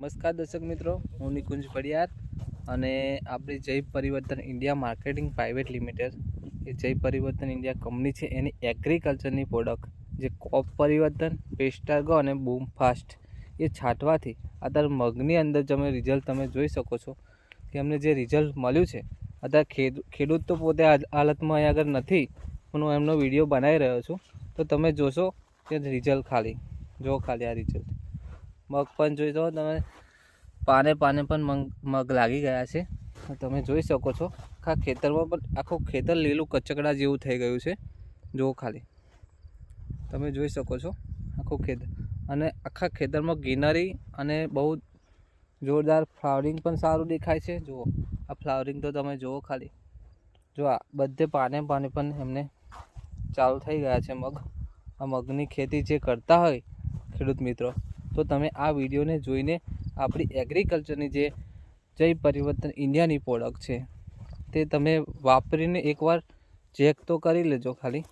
નમસ્કાર દર્શક મિત્રો, હું નિકુંજ પડિયાર અને આપણી Jay Parivartan India marketing private limited. એ જય પરિવર્તન ઇન્ડિયા કંપની છે, એની એગ્રીકલ્ચરની પ્રોડક્ટ જે કોપ પરિવર્તન પેસ્ટાગો અને બૂમ ફાસ્ટ એ છાંટવાથી અત્યારે મગની અંદર તમે રિઝલ્ટ તમે જોઈ શકો છો કે અમને જે રિઝલ્ટ મળ્યું છે અત્યારે ખેડ ખેડૂત તો પોતે હાલતમાં અહીં આગળ નથી, પણ હું એમનો વીડિયો બનાવી રહ્યો છું. તો તમે જોશો કે રિઝલ્ટ ખાલી જો ખાલી આ રિઝલ્ટ મગ પણ જોઈ શકો તમે. પાને પાને પણ મગ મગ લાગી ગયા છે. તમે જોઈ શકો છો. આખા ખેતરમાં પણ, આખું ખેતર લીલું કચકડા જેવું થઈ ગયું છે. જુઓ ખાલી. તમે જોઈ શકો છો આખું ખેતર અને આખા ખેતરમાં ગ્રીનરી અને બહુ જોરદાર ફ્લાવરિંગ પણ સારું દેખાય છે. જુઓ. આ ફ્લાવરિંગ તો તમે જુઓ ખાલી. જો આ બધે પાને પાને પણ એમને ચાલુ થઈ ગયા છે મગ. આ મગની ખેતી જે કરતા હોય ખેડૂત મિત્રો તો તમે આ વિડીયોને જોઈને આપણી એગ્રીકલ્ચરની જે જય પરિવર્તન ઇન્ડિયાની પ્રોડક્ટ છે, તે તમે વાપરીને એકવાર ચેક તો કરી લેજો ખાલી.